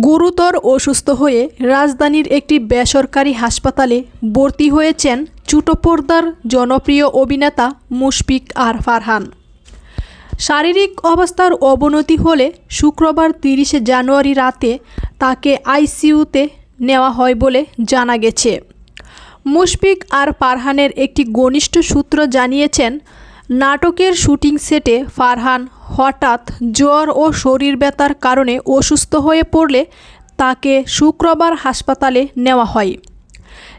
গুরুতর অসুস্থ হয়ে রাজধানীর একটি বেসরকারি হাসপাতালে ভর্তি হয়েছেন চুটোপর্দার জনপ্রিয় অভিনেতা মুশফিক আর ফারহান। শারীরিক অবস্থার অবনতি হলে শুক্রবার তিরিশে জানুয়ারি রাতে তাকে আইসিইউতে নেওয়া হয় বলে জানা গেছে। মুশফিক আর ফারহানের একটি ঘনিষ্ঠ সূত্র জানিয়েছেন নাটকের শুটিং সেটে ফারহান হঠাৎ জ্বর ও শরীর ব্যথার কারণে অসুস্থ হয়ে পড়লে তাকে শুক্রবার হাসপাতালে নেওয়া হয়।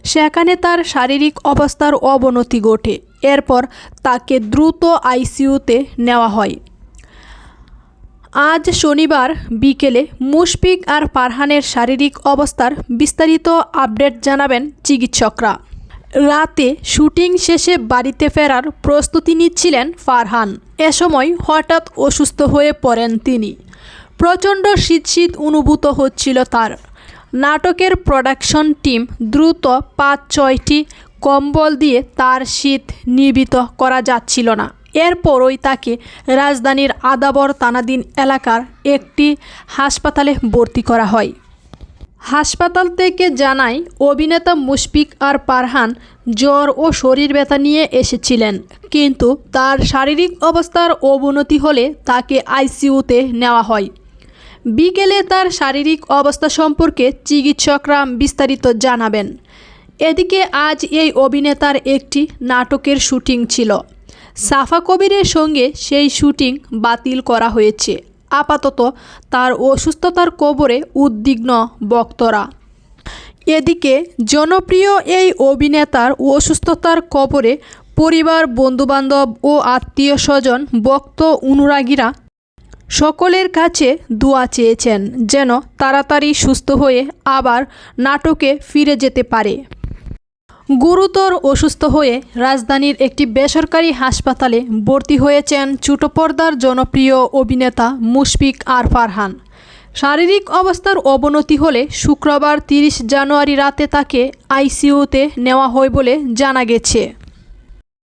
সেখানে তার শারীরিক অবস্থার অবনতি ঘটে। এরপর তাকে দ্রুত আইসিইউতে নেওয়া হয়। আজ শনিবার বিকেলে মুশফিক আর ফারহানের শারীরিক অবস্থার বিস্তারিত আপডেট জানাবেন চিকিৎসকরা। রাতে শুটিং শেষে বাড়িতে ফেরার প্রস্তুতি নিচ্ছিলেন ফারহান। এ সময় হঠাৎ অসুস্থ হয়ে পড়েন তিনি। প্রচণ্ড শীত শীত অনুভূত হচ্ছিল তার। নাটকের প্রোডাকশন টিম দ্রুত পাঁচ ছয়টি কম্বল দিয়ে তার শীত নির্বিত করা যাচ্ছিল না। এরপরই তাকে রাজধানীর আদাবর তানাদিন এলাকার একটি হাসপাতালে ভর্তি করা হয়। হাসপাতাল থেকে জানায়, অভিনেতা মুশফিক আর পারহান জ্বর ও শরীর ব্যথা নিয়ে এসেছিলেন। কিন্তু তার শারীরিক অবস্থার অবনতি হলে তাকে আইসিইউতে নেওয়া হয়। বিকেলে তার শারীরিক অবস্থা সম্পর্কে চিকিৎসকরা বিস্তারিত জানাবেন। এদিকে আজ এই অভিনেতার একটি নাটকের শুটিং ছিল। সাফা কবিরের সঙ্গে সেই শুটিং বাতিল করা হয়েছে। আপাতত তার অসুস্থতার কবরে উদ্বিগ্ন বক্তরা। এদিকে জনপ্রিয় এই অভিনেতার অসুস্থতার কবরে পরিবার, বন্ধুবান্ধব ও আত্মীয় স্বজন বক্ত অনুরাগীরা সকলের কাছে দোয়া চেয়েছেন যেন তাড়াতাড়ি সুস্থ হয়ে আবার নাটকে ফিরে যেতে পারে। গুরুতর অসুস্থ হয়ে রাজধানীর একটি বেসরকারি হাসপাতালে ভর্তি হয়েছেন ছোট পর্দার জনপ্রিয় অভিনেতা মুশফিক আর ফারহান। শারীরিক অবস্থার অবনতি হলে শুক্রবার তিরিশ জানুয়ারি রাতে তাকে আইসিইউতে নেওয়া হয় বলে জানা গেছে।